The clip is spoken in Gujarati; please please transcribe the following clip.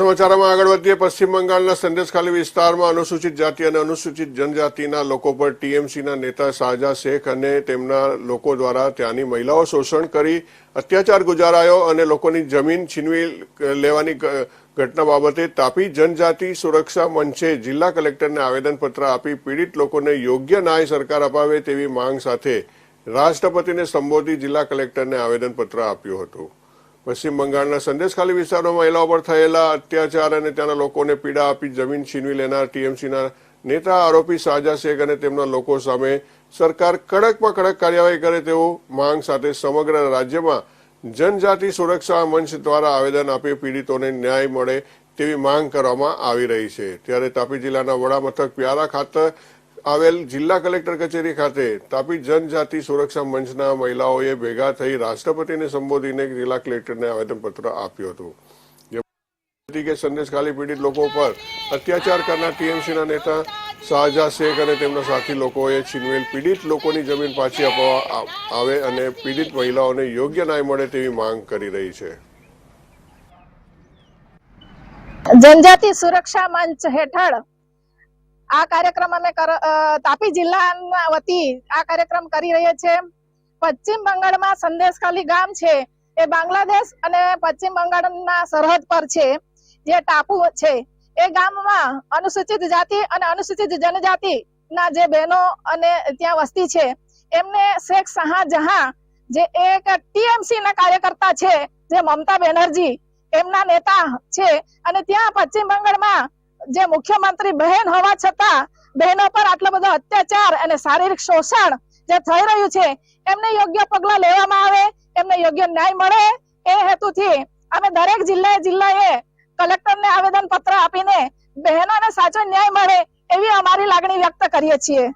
સમાચારમાં આગળ વધીએ. પશ્ચિમ બંગાળના સંદેશખાલી વિસ્તારમાં અનુસૂચિત જાતિ અને અનુસૂચિત જનજાતિના લોકો પર ટીએમસીના નેતા શાહજા શેખ અને તેમના લોકો દ્વારા ત્યાંની મહિલાઓ શોષણ કરી અત્યાચાર ગુજારાયો અને લોકોની જમીન છીનવી લેવાની ઘટના બાબતે તાપી જનજાતિ સુરક્ષા મંચે જિલ્લા કલેક્ટરને આવેદનપત્ર આપી પીડિત લોકોને યોગ્ય ન્યાય સરકાર અપાવે તેવી માંગ સાથે રાષ્ટ્રપતિને સંબોધી જિલ્લા કલેક્ટરને આવેદનપત્ર આપ્યું હતું. પશ્ચિમ બંગાળના સંદેશખાલી વિસ્તારોમાં એલા પર થયેલા અત્યાચાર અને ત્યાંના લોકોને પીડા આપી જમીન છીનવી લેનાર ટીએમસીના નેતા આરોપી શાહજા શેખ અને તેમના લોકો સામે સરકાર કડકમાં કડક કાર્યવાહી કરે તેવું માંગ સાથે સમગ્ર રાજ્યમાં જનજાતિ સુરક્ષા મંચ દ્વારા આવેદન આપી પીડિતોને ન્યાય મળે તેવી માંગ કરવામાં આવી રહી છે. ત્યારે તાપી જિલ્લાના વડા મથક પ્યારા ખાતે આવેલ જિલ્લા કલેક્ટર કચેરી ખાતે તાપી જનજાતિ સુરક્ષા મંચના મહિલાઓએ ભેગા થઈ રાષ્ટ્રપતિને સંબોધીને જિલ્લા કલેક્ટરને આવેદનપત્ર આપ્યું હતું. હતી કે પીડિત લોકો પર અત્યાચાર કરનાર ટીએમસીના નેતા શાહજા શેખ અને તેમના સાથી લોકોએ છીનવેલ પીડિત લોકોની જમીન પાછી અપાવવા આવે અને પીડિત મહિલાઓને યોગ્ય ન્યાય મળે તેવી માંગ કરી રહી છે. જનજાતિ સુરક્ષા મંચ હેઠળ આ કાર્યક્રમ અમે તાપી જિલ્લાના વતી આ કાર્યક્રમ કરી રહ્યા છે પશ્ચિમ બંગાળમાં સંદેશખાલી ગામ છે. એ બાંગ્લાદેશ અને પશ્ચિમ બંગાળના સરહદ પર છે. જે ટાપુ છે. એ ગામમાં અનુસૂચિત જાતિ અને અનુસૂચિત જનજાતિ ના જે બહેનો અને ત્યાં વસ્તી છે. એમને શેખ શાહજહાં, જે એક ટીએમસી ના કાર્યકર્તા છે, જે મમતા બેનર્જી, એમના નેતા છે. અને ત્યાં પશ્ચિમ બંગાળમાં જે મુખ્યમંત્રી બહેન હોવા છતાં બહેનો પર આટલો બધો અત્યાચાર અને શારીરિક શોષણ જે થઈ રહ્યું છે, એમને યોગ્ય પગલા લેવામાં આવે, એમને યોગ્ય ન્યાય મળે, એ હેતુથી અમે દરેક જિલ્લાએ જિલ્લાએ કલેક્ટરને આવેદન પત્ર આપીને બહેનોને સાચો ન્યાય મળે એવી અમારી લાગણી વ્યક્ત કરીએ છીએ.